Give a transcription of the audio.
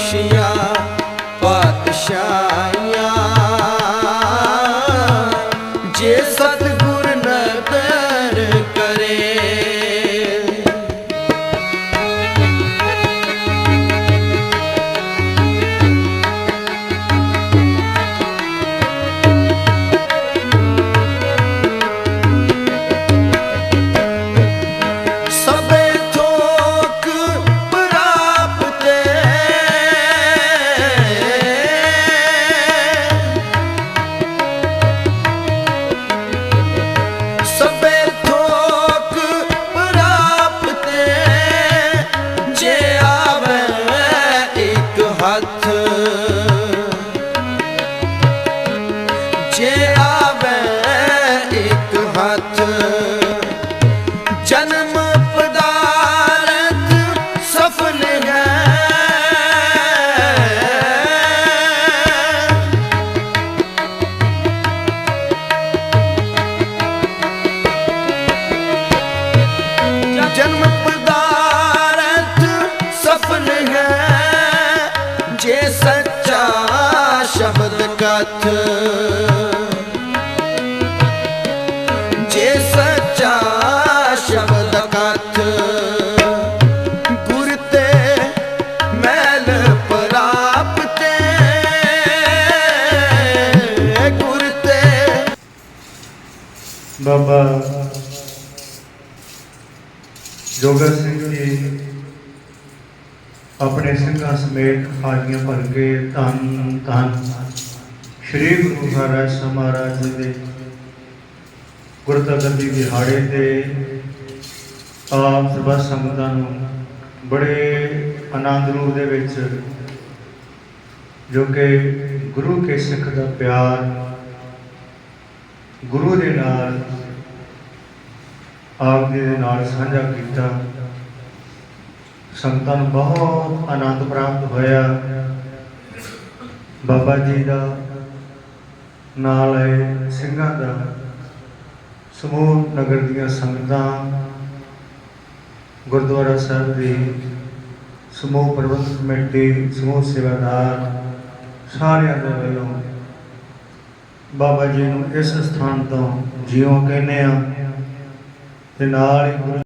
ਲੱਖ ਖੁਸ਼ੀਆਂ ਜੇ ਆਵੇ ਇੱਕ ਹੱਥ। ਜਨਮ ਪਦਾਰਥ ਸਫਲ ਹੈ। ਜਨਮ ਪਦਾਰਥ ਸਫਲ ਹੈ। ਜੇ ਸੱਚਾ ਸ਼ਬਦ ਕਥ ਬਾਬਾ ਜੋਗਾ ਸਿੰਘ ਜੀ ਆਪਣੇ ਸਿੰਘਾਂ ਸਮੇਤ ਹਾਜ਼ੀਆਂ ਭਰ ਕੇ ਧੰਨ ਧੰਨ ਸ਼੍ਰੀ ਗੁਰੂ ਮਹਾਰਾਜ ਸਾਹਿਬ ਮਹਾਰਾਜ ਜੀ ਦੇ ਗੁਰਤਗਰ ਦੀ ਦਿਹਾੜੇ ਤੇ ਆਪ ਸਰਬੱਤ ਸੰਗਤਾਂ ਨੂੰ ਬੜੇ ਆਨੰਦ ਰੂਪ ਦੇ ਵਿੱਚ ਜੋ ਕਿ ਗੁਰੂ ਕੇ ਸਿੱਖ ਦਾ ਪਿਆਰ ਗੁਰੂ ਦੇ ਨਾਲ ਆਪ ਜੀ ਦੇ ਨਾਲ ਸਾਂਝਾ ਕੀਤਾ। ਸੰਗਤਾਂ ਨੂੰ ਬਹੁਤ ਆਨੰਦ ਪ੍ਰਾਪਤ ਹੋਇਆ। ਬਾਬਾ ਜੀ ਦਾ ਨਾਲ ਆਏ ਸਿੰਘਾਂ ਦਾ। ਸਮੂਹ ਨਗਰ ਦੀਆਂ ਸੰਗਤਾਂ, ਗੁਰਦੁਆਰਾ ਸਾਹਿਬ ਦੀ ਸਮੂਹ ਪ੍ਰਬੰਧਕ ਕਮੇਟੀ, ਸਮੂਹ ਸੇਵਾਦਾਰ ਸਾਰਿਆਂ ਦੇ ਵੱਲੋਂ ਬਾਬਾ ਜੀ ਨੂੰ ਇਸ ਸਥਾਨ ਤੋਂ ਜਿਉਂ ਕਹਿੰਦੇ ਆ ਤੇ ਨਾਲ ਹੀ